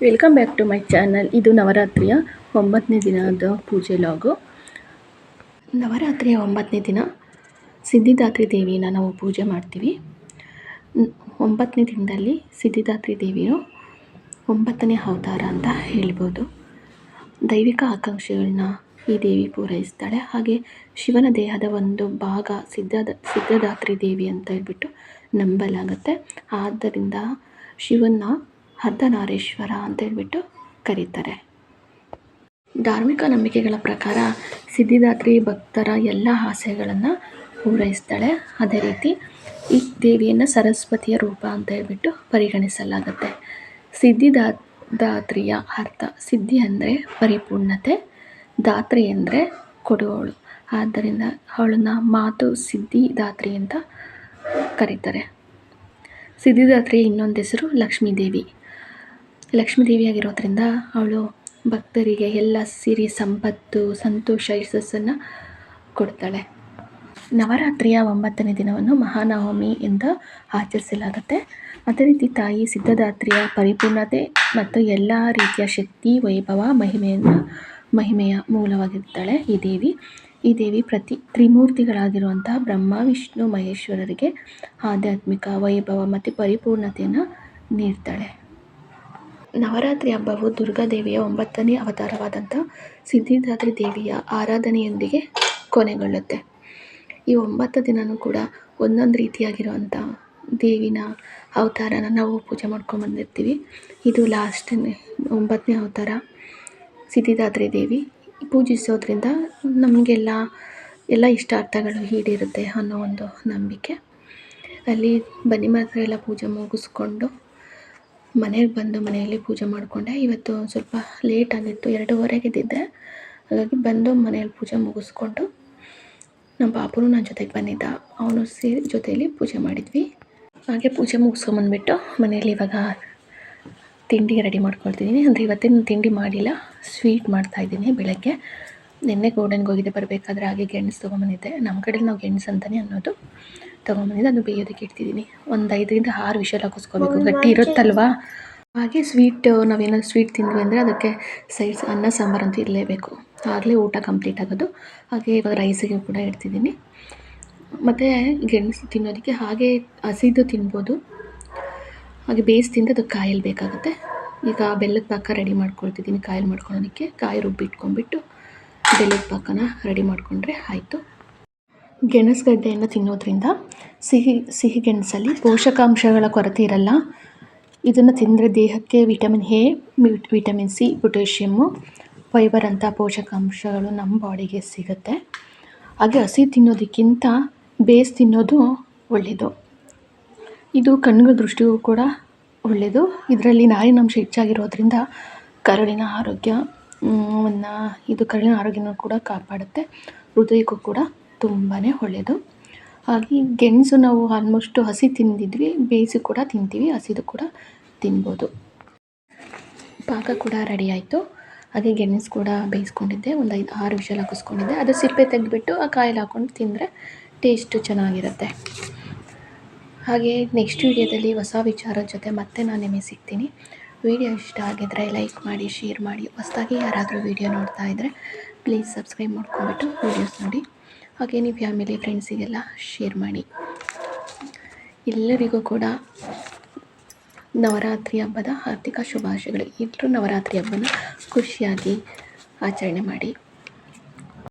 Welcome back to my channel ಇದು ನವರಾತ್ರಿಯ ಒಂಬತ್ತನೇ ದಿನದ ಪೂಜೆ ಲಾಗು ನವರಾತ್ರಿಯ ಒಂಬತ್ತನೇ ದಿನ ಸಿದ್ಧಿದಾತ್ರಿ ದೇವಿನ ನಾವು ಪೂಜೆ ಮಾಡ್ತೀವಿ. ಒಂಬತ್ತನೇ ದಿನದಲ್ಲಿ ಸಿದ್ಧಿದಾತ್ರಿ ದೇವಿಯು ಒಂಬತ್ತನೇ ಅವತಾರ ಅಂತ ಹೇಳ್ಬೋದು. ದೈವಿಕ ಆಕಾಂಕ್ಷೆಗಳನ್ನ ಈ ದೇವಿ ಪೂರೈಸ್ತಾಳೆ. ಹಾಗೆ ಶಿವನ ದೇಹದ ಒಂದು ಭಾಗ ಸಿದ್ಧದ ಸಿದ್ಧದಾತ್ರಿ ದೇವಿ ಅಂತ ಹೇಳ್ಬಿಟ್ಟು ನಂಬಲಾಗುತ್ತೆ. ಆದ್ದರಿಂದ ಶಿವನ ಅರ್ಧನಾರೀಶ್ವರ ಅಂತ ಹೇಳ್ಬಿಟ್ಟು ಕರೀತಾರೆ. ಧಾರ್ಮಿಕ ನಂಬಿಕೆಗಳ ಪ್ರಕಾರ ಸಿದ್ಧಿದಾತ್ರಿ ಭಕ್ತರ ಎಲ್ಲ ಆಸೆಗಳನ್ನು ಪೂರೈಸ್ತಾಳೆ. ಅದೇ ರೀತಿ ಈ ದೇವಿಯನ್ನು ಸರಸ್ವತಿಯ ರೂಪ ಅಂತ ಹೇಳ್ಬಿಟ್ಟು ಪರಿಗಣಿಸಲಾಗುತ್ತೆ. ಸಿದ್ಧಿದಾ ದಾತ್ರಿಯ ಅರ್ಥ ಸಿದ್ಧಿ ಅಂದರೆ ಪರಿಪೂರ್ಣತೆ, ದಾತ್ರಿ ಅಂದರೆ ಕೊಡುವವಳು. ಆದ್ದರಿಂದ ಅವಳನ್ನ ಮಾತು ಸಿದ್ಧಿದಾತ್ರಿ ಅಂತ ಕರೀತಾರೆ. ಸಿದ್ಧಿದಾತ್ರಿ ಇನ್ನೊಂದು ಹೆಸರು ಲಕ್ಷ್ಮೀದೇವಿ. ಲಕ್ಷ್ಮೀದೇವಿಯಾಗಿರೋದ್ರಿಂದ ಅವಳು ಭಕ್ತರಿಗೆ ಎಲ್ಲ ಸಿರಿ, ಸಂಪತ್ತು, ಸಂತೋಷ, ಯಶಸ್ಸನ್ನು ಕೊಡ್ತಾಳೆ. ನವರಾತ್ರಿಯ ಒಂಬತ್ತನೇ ದಿನವನ್ನು ಮಹಾನವಮಿ ಎಂದು ಆಚರಿಸಲಾಗುತ್ತೆ. ಅದೇ ರೀತಿ ತಾಯಿ ಸಿದ್ಧದಾತ್ರಿಯ ಪರಿಪೂರ್ಣತೆ ಮತ್ತು ಎಲ್ಲ ರೀತಿಯ ಶಕ್ತಿ, ವೈಭವ, ಮಹಿಮೆಯನ್ನು ಮಹಿಮೆಯ ಮೂಲವಾಗಿರ್ತಾಳೆ ಈ ದೇವಿ. ಈ ದೇವಿ ಪ್ರತಿ ತ್ರಿಮೂರ್ತಿಗಳಾಗಿರುವಂತಹ ಬ್ರಹ್ಮ, ವಿಷ್ಣು, ಮಹೇಶ್ವರರಿಗೆ ಆಧ್ಯಾತ್ಮಿಕ ವೈಭವ ಮತ್ತು ಪರಿಪೂರ್ಣತೆಯನ್ನು ನೀಡ್ತಾಳೆ. ನವರಾತ್ರಿ ಹಬ್ಬವು ದುರ್ಗಾದೇವಿಯ ಒಂಬತ್ತನೇ ಅವತಾರವಾದಂಥ ಸಿದ್ಧಿದಾತ್ರಿ ದೇವಿಯ ಆರಾಧನೆಯೊಂದಿಗೆ ಕೊನೆಗೊಳ್ಳುತ್ತೆ. ಈ ಒಂಬತ್ತು ದಿನವೂ ಕೂಡ ಒಂದೊಂದು ರೀತಿಯಾಗಿರುವಂಥ ದೇವಿನ ಅವತಾರನ ನಾವು ಪೂಜೆ ಮಾಡ್ಕೊಂಡು ಬಂದಿರ್ತೀವಿ. ಇದು ಲಾಸ್ಟನೇ, ಒಂಬತ್ತನೇ ಅವತಾರ ಸಿದ್ಧಿದಾತ್ರಿ ದೇವಿ. ಪೂಜಿಸೋದ್ರಿಂದ ನಮಗೆಲ್ಲ, ಎಲ್ಲ ಇಷ್ಟಾರ್ಥಗಳು ಈಡೇರುತ್ತೆ ಅನ್ನೋ ಒಂದು ನಂಬಿಕೆ. ಅಲ್ಲಿ ಬನ್ನಿ ಮಾತ್ರ ಎಲ್ಲ ಪೂಜೆ ಮುಗಿಸ್ಕೊಂಡು ಮನೆಗೆ ಬಂದು ಮನೆಯಲ್ಲಿ ಪೂಜೆ ಮಾಡಿಕೊಂಡೆ. ಇವತ್ತು ಸ್ವಲ್ಪ ಲೇಟ್ ಆಗಿತ್ತು, ಎರಡೂವರೆಗೆ ಇದ್ದಿದ್ದೆ ಹಾಗಾಗಿ ಬಂದು ಮನೆಯಲ್ಲಿ ಪೂಜೆ ಮುಗಿಸ್ಕೊಂಡು ನಮ್ಮ ಪಾಪನೂ ನನ್ನ ಜೊತೆಗೆ ಬಂದಿದ್ದ. ಅವನು ಸೇರಿ ಜೊತೆಯಲ್ಲಿ ಪೂಜೆ ಮಾಡಿದ್ವಿ. ಹಾಗೆ ಪೂಜೆ ಮುಗಿಸ್ಕೊಂಬಂದ್ಬಿಟ್ಟು ಮನೆಯಲ್ಲಿ ಇವಾಗ ತಿಂಡಿ ರೆಡಿ ಮಾಡ್ಕೊಳ್ತಿದ್ದೀನಿ ಅಂದರೆ ಇವತ್ತಿನ ತಿಂಡಿ ಮಾಡಿಲ್ಲ ಸ್ವೀಟ್ ಮಾಡ್ತಾಯಿದ್ದೀನಿ ಬೆಳಗ್ಗೆ. ನಿನ್ನೆ ಗೋಡನ್ಗೆ ಹೋಗಿದ್ದೆ, ಬರಬೇಕಾದ್ರೆ ಹಾಗೆ ಗೆಣಸು ತೊಗೊಂಬಂದಿದ್ದೆ ನಮ್ಮ ಕಡೆಲಿ ನಾವು ಗೆಣಸು ಅಂತಲೇ ಅನ್ನೋದು. ತೊಗೊಂಬಂದಿದ್ದೆ ಅದು ಬೇಯೋದಕ್ಕೆ ಇಡ್ತಿದ್ದೀನಿ. ಒಂದು ಐದರಿಂದ ಆರು ವಿಷಲ್ ಹಾಕಿಸ್ಕೋಬೇಕು. ಗಟ್ಟಿ ಇರುತ್ತಲ್ವಾ? ಹಾಗೆ ಸ್ವೀಟ್ ನಾವೇನಾದ್ರು ಸ್ವೀಟ್ ತಿಂದ್ವಿ ಅಂದರೆ ಅದಕ್ಕೆ ಸೈಡ್ಸ್ ಅನ್ನ ಸಾಂಬಾರು ಅಂತೂ ಇರಲೇಬೇಕು. ಆಗಲೇ ಊಟ ಕಂಪ್ಲೀಟ್ ಆಗೋದು. ಹಾಗೆ ಇವಾಗ ರೈಸಿಗೆ ಕೂಡ ಇಡ್ತಿದ್ದೀನಿ. ಮತ್ತು ಗೆಣಸು ತಿನ್ನೋದಕ್ಕೆ ಹಾಗೆ ಹಸಿದು ತಿನ್ಬೋದು. ಹಾಗೆ ಬೇಯಿಸಿ ತಿಂದು ಅದು ಕಾಯಲ್ಲಿ ಬೇಕಾಗುತ್ತೆ. ಈಗ ಬೆಲ್ಲದ ಪಾಕ ರೆಡಿ ಮಾಡ್ಕೊಳ್ತಿದ್ದೀನಿ ಕಾಯಲ್ಲಿ ಮಾಡ್ಕೊಳೋದಕ್ಕೆ ಕಾಯಿ ರುಬ್ಬಿಟ್ಕೊಂಡ್ಬಿಟ್ಟು ಬೆಲ್ಲದ ಪಾಕನ ರೆಡಿ ಮಾಡಿಕೊಂಡ್ರೆ ಆಯಿತು. ಗೆಣಸುಗಡ್ಡೆಯನ್ನು ತಿನ್ನೋದ್ರಿಂದ ಸಿಹಿ ಸಿಹಿ ಗೆಣಸಲ್ಲಿ ಪೋಷಕಾಂಶಗಳ ಕೊರತೆ ಇರಲ್ಲ. ಇದನ್ನು ತಿಂದರೆ ದೇಹಕ್ಕೆ vitamin A vitamin C potassium fibre ಅಂಥ ಪೋಷಕಾಂಶಗಳು ನಮ್ಮ ಬಾಡಿಗೆ ಸಿಗುತ್ತೆ. ಹಾಗೆ ಹಸಿ ತಿನ್ನೋದಕ್ಕಿಂತ ಬೇಸ್ ತಿನ್ನೋದು ಒಳ್ಳೆಯದು ಇದು ಕಣ್ಣುಗಳ ದೃಷ್ಟಿಗೂ ಕೂಡ ಒಳ್ಳೆಯದು ಇದರಲ್ಲಿ ನಾರಿನಾಂಶ ಹೆಚ್ಚಾಗಿರೋದ್ರಿಂದ ಕರುಳಿನ ಆರೋಗ್ಯವನ್ನು ಇದು ಕರುಳಿನ ಆರೋಗ್ಯನ ಕೂಡ ಕಾಪಾಡುತ್ತೆ. ಹೃದಯಕ್ಕೂ ಕೂಡ ತುಂಬಾ ಒಳ್ಳೆಯದು ಹಾಗೆ ಗೆಣಸು ನಾವು ಆಲ್ಮೋಸ್ಟು ಹಸಿ ತಿಂದಿದ್ವಿ, ಬೇಯಿಸಿ ಕೂಡ ತಿಂತೀವಿ, ಹಸಿದು ಕೂಡ ತಿನ್ಬೋದು. ಪಾಕ ಕೂಡ ರೆಡಿ ಆಯಿತು. ಹಾಗೆ ಗೆಣಸು ಕೂಡ ಬೇಯಿಸ್ಕೊಂಡಿದ್ದೆ, ಒಂದು ಐದು ಆರು ವಿಷಲ್ ಹಾಕಿಸ್ಕೊಂಡಿದ್ದೆ. ಅದು ಸಿಪ್ಪೆ ತೆಗೆದ್ಬಿಟ್ಟು ಆ ಕಾಯಿಲೆ ಹಾಕ್ಕೊಂಡು ತಿಂದರೆ ಟೇಸ್ಟು ಚೆನ್ನಾಗಿರುತ್ತೆ. ಹಾಗೆ ನೆಕ್ಸ್ಟ್ ವೀಡಿಯೋದಲ್ಲಿ ಹೊಸ ವಿಚಾರದ ಜೊತೆ ಮತ್ತೆ ನಾನು ನಿಮಗೆ ಸಿಗ್ತೀನಿ. ವಿಡಿಯೋ ಇಷ್ಟ ಆಗಿದ್ದರೆ ಲೈಕ್ ಮಾಡಿ ಶೇರ್ ಮಾಡಿ, ಹೊಸದಾಗಿ ಯಾರಾದರೂ ವಿಡಿಯೋ ನೋಡ್ತಾ ಇದ್ದರೆ ಪ್ಲೀಸ್ ಸಬ್ಸ್ಕ್ರೈಬ್ ಮಾಡ್ಕೊಂಬಿಟ್ಟು ವೀಡಿಯೋಸ್ ನೋಡಿ. ಹಾಗೆ ನೀವು ಫ್ಯಾಮಿಲಿ ಫ್ರೆಂಡ್ಸಿಗೆಲ್ಲ ಶೇರ್ ಮಾಡಿ. ಎಲ್ಲರಿಗೂ ಕೂಡ ನವರಾತ್ರಿ ಹಬ್ಬದ ಹಾರ್ದಿಕ ಶುಭಾಶಯಗಳು. ಎಲ್ಲರೂ ನವರಾತ್ರಿ ಹಬ್ಬನ ಖುಷಿಯಾಗಿ ಆಚರಣೆ ಮಾಡಿ.